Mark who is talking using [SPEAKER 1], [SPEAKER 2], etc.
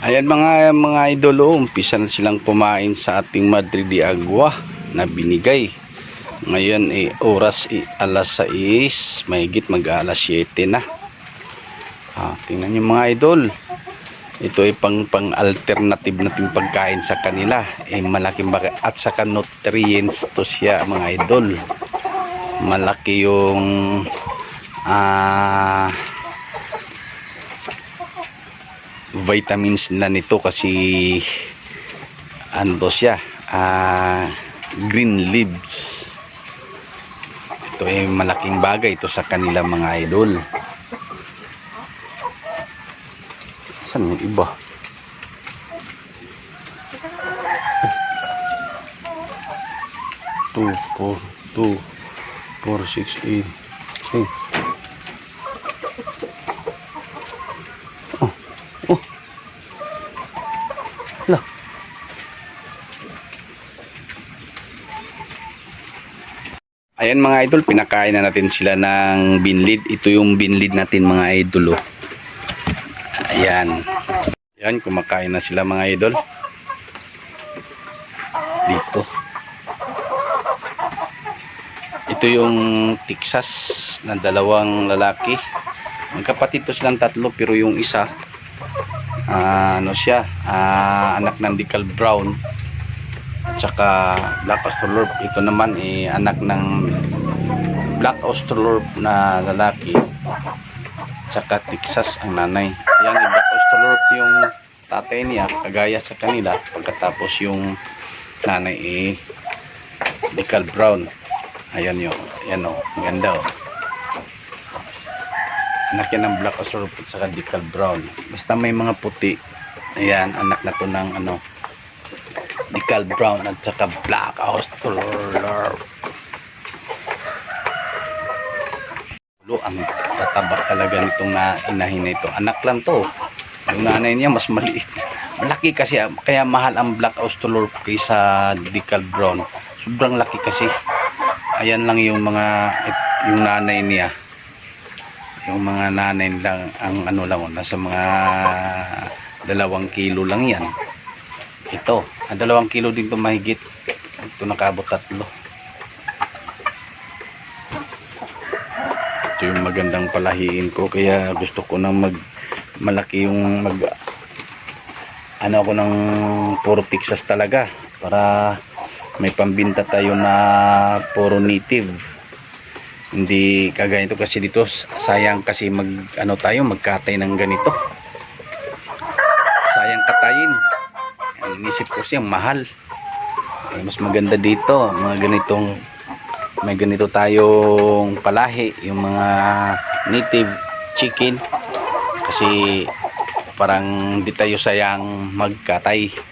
[SPEAKER 1] Ayan mga mga idol, oh, umpisa na silang kumain sa ating Madrid de Agua na binigay. Ngayon eh, oras eh, alas 6, mahigit mag alas 7 na. Ah, tingnan niyo mga idol. Ito ay pang pang alternative nating pagkain sa kanila. Eh malaki baka at saka nutrients to siya mga idol. Malaki yung ah vitamins na nito kasi ano siya ah, green leaves. Ito ay malaking bagay ito sa kanila mga idol. Saan yung iba? Two four two four six eight hey. Ayan mga idol, pinakain na natin sila ng binlid. Ito yung binlid natin mga idol. Oh. Ayan. Ayan, kumakain na sila mga idol. Dito. Ito yung Texas na dalawang lalaki. Magkapatid to silang tatlo pero yung isa ah, ano siya ah, anak ng Decal Brown at saka Black Australorp ito naman eh, anak ng Black Australorp na lalaki. At saka Texas ang nanay. Yan eh, Black Australorp yung tatay niya kagaya sa kanila. Pagkatapos yung nanay eh Decal Brown. Ayan yun. Yan o. Ganda o. Anak yan ng black australorp at saka brown. Basta may mga puti. Ayan anak na to ng ano decal brown at saka black australorp Lo, ang tatabak talaga nitong na inahin na ito. Anak lang to. Yung nanay niya mas maliit. Malaki kasi kaya mahal ang black australorp kaysa decal brown. Sobrang laki kasi. Ayan lang yung mga yung nanay niya. Yung mga nanay lang ang ano lang nasa mga dalawang kilo lang yan ito ang dalawang kilo din to mahigit. Ito nakabot tatlo. Ito yung magandang palahiin ko kaya gusto ko na mag malaki yung mag ano ako ng puro Texas talaga para may pambinta tayo na puro native. Hindi kagaya ito kasi dito sayang kasi mag ano tayo magkatay ng ganito. Sayang katayin inisip ko siya mahal. Eh, mas maganda dito mga ganitong may ganito tayong palahi yung mga native chicken. Kasi parang di tayo sayang magkatay